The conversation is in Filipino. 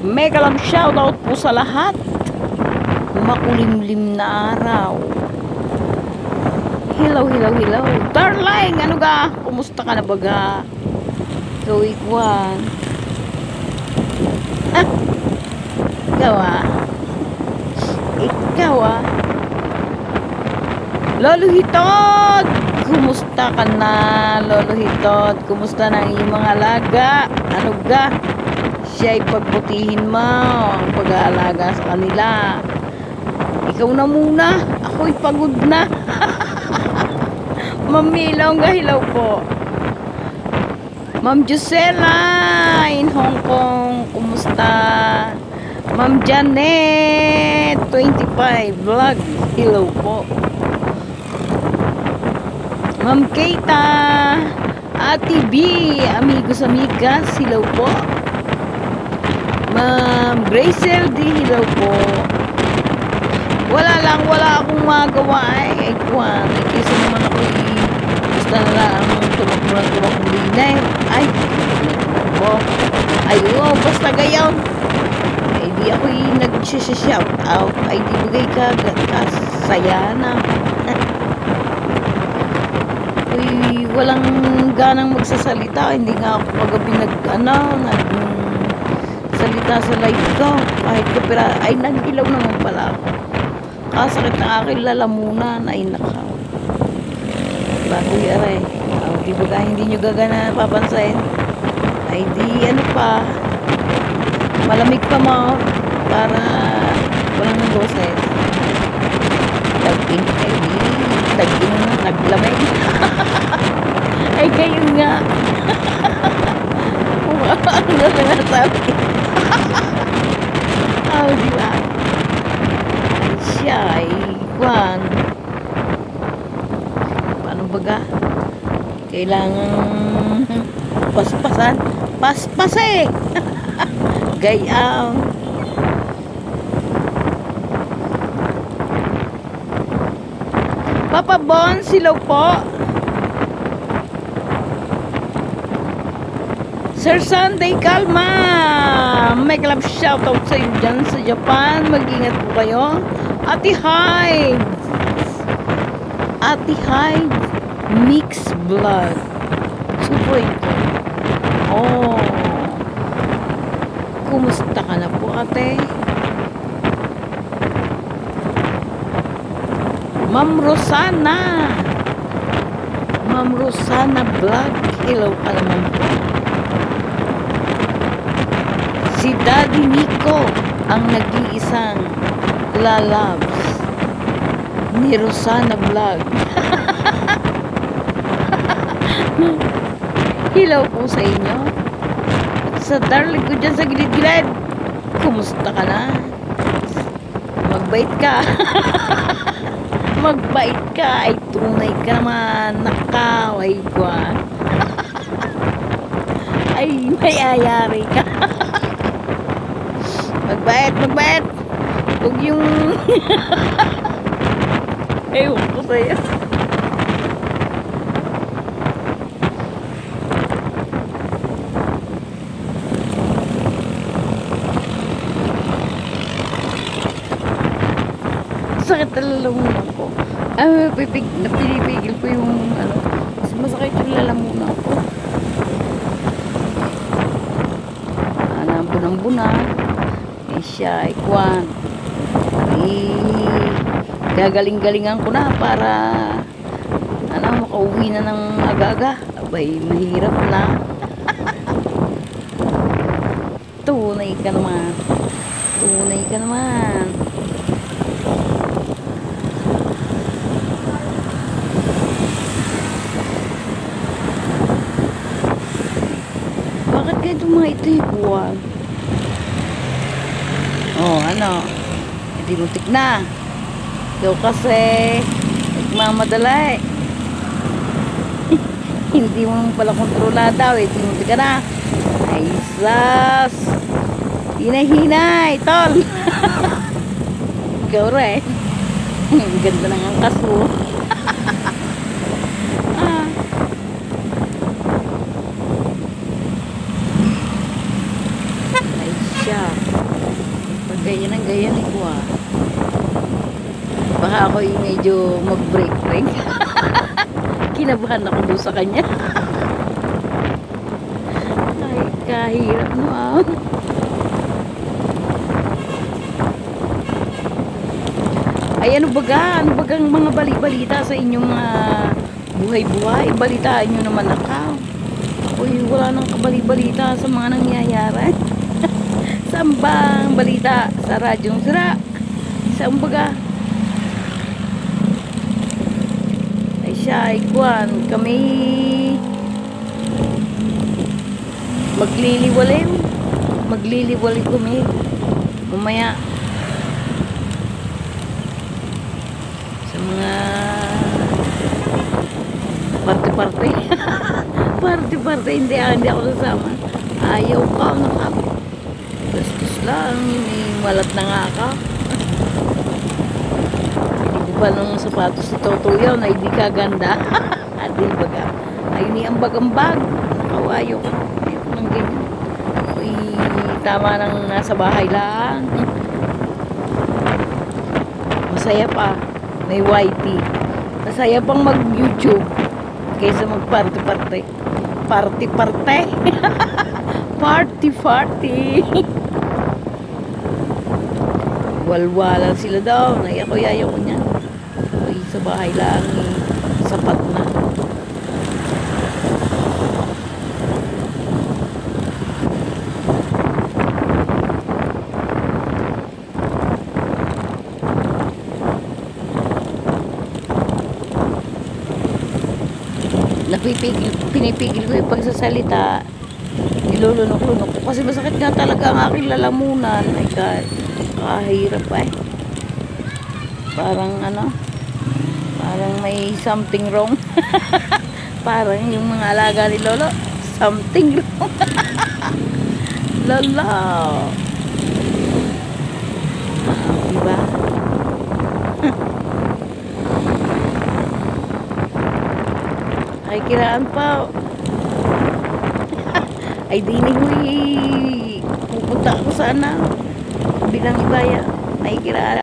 Mega love shoutout po sa lahat. Makulimlim na araw. Hello, hello, hello. Darling, ano ga? Kumusta ka na baga? Ikaw, Ikwan. Ah, ikaw ah. Ikaw ah. Lolo Hitot! Kumusta ka na, Lolo Hitot? Kumusta na ang iyong mga alaga? Ano ga? Siya'y pagbutihin mo ang pag-aalaga sa kanila. Ikaw na muna. Ako'y pagod na. Mamilaw nga hilaw po. Ma'am Gisela in Hong Kong. Kumusta? Ma'am Janet 25 vlog. Hello po. Ma'am Keita Ate B Amigos Amigas Hello po. Ma'am Gracel D Hello po. Wala lang, wala akong magawa eh. Ay, kwan. Ay, kisa naman ako eh. Basta na lang tumakbo ng tumakbo din eh. Ay, po. Ay, oh, basta gayon. Ay, di ako eh, nag-shout out. Ay, di bagay ka, kasaya na. Uy, walang ganang magsasalita. Hindi nga ako kagabi nag, ano, nag, salita sa live ko. Kahit kapira, ay, nag-ilaw naman pala ako. Kasakit ng aking lalamunan. Ay, nakaw. Bago yara eh. Oh, di ba hindi nyo gagana papansin? Ay, di, ano pa. Malamig pa mo. Para walang boses. Tag-in, ay, di. Tag-in na, naglamig. ay, kayo nga. ano na sinasabi? oh, di siya ay kwan paano baga kailangan paspasan paspase gayang Papa Bon, silaw po. Sir Sunday, kalma! May club shoutout sa inyo dyan sa Japan. Mag-ingat po kayo. Ate Hyde! Ate Hyde Mixed Blood. Super ito. Oh. Kumusta ka na po, ate? Ma'am Rosana! Ma'am Rosana Vlog. Hello ka naman po. Si Daddy Nico ang nag-iisang lalabs ni Rosana Vlog. Hello po sa inyo. Sa darling ko dyan sa gilid-gilid. Kumusta ka na? Magbait ka. Magbait ka. Ay tunay ka naman. Nakaway ko ah. Ay may ayari ka. Magbait, magbait. Huwag yung... Ewan ko sa'yo. Sakit na lalamunan ko. Ay, pipig, napinipigil ko yung ano. Mas masakit yung lalamunan ko. Ano, bunang-buna. Eh siya, ikwan. Eh, gagaling-galingan ko na para ano, makauwi na ng aga-aga. Abay, mahirap na. Tunay ka naman. Tunay ka naman. Bakit ganito mga ito ikuan? Oh, ano? Hindi muntik na. Ikaw kasi, nagmamadala eh. Hindi mo pala kontrolada eh. Hindi ka na. Ay, sus! Hinay-hinay, tol! Ikaw rin. Ang ganda ng angkas mo. ah. Ay, siya. Ganyan ang ganyan eh ko ah. Baka ako yung medyo mag-break-break. Kinabahan ako doon sa kanya. Ay, kahirap no ah. Ay, ano baga? Ano bagang mga bali-balita sa inyong mga buhay-buhay? Balitaan nyo naman ako. Uy, wala nang kabali-balita sa mga nangyayari. Saan ba ang balita? Sa radyong sira? Saan baga? Ay siya, ay kwan. Kami magliliwalim. Magliliwali kami. Mamaya. Sa mga parte-parte. parte-parte. Hindi, hindi ako sasama. Ayaw. Nakap. Gastos lang. May malat na nga ka. Hindi pa nung sapatos si Toto yun na hindi ka ganda. At di baga. Ay ni ambag-ambag. Nakawayo ko. Ayoko ng ganyan. Uy, tama nang nasa bahay lang. Masaya pa. May YT. Masaya pang mag-YouTube kaysa mag-party-party. Party-party. Party-party. Walwalan sila daw. Naiyak ko yayaw ko niyan. Uy, sa bahay lang. eh. Sapat na. Napipigil, pinipigil ko yung pagsasalita. Nilulunok-lunok ko. Kasi masakit nga talaga ang aking lalamunan. Ay, God. Kahirap eh. Parang ano, parang may something wrong. parang yung mga alaga ni Lolo, something wrong. Lolo. Ah, diba? Ay, kiraan pa. Ay, dini huy. Pupunta ako sana. Bilang ibaya. Ay, kiraan.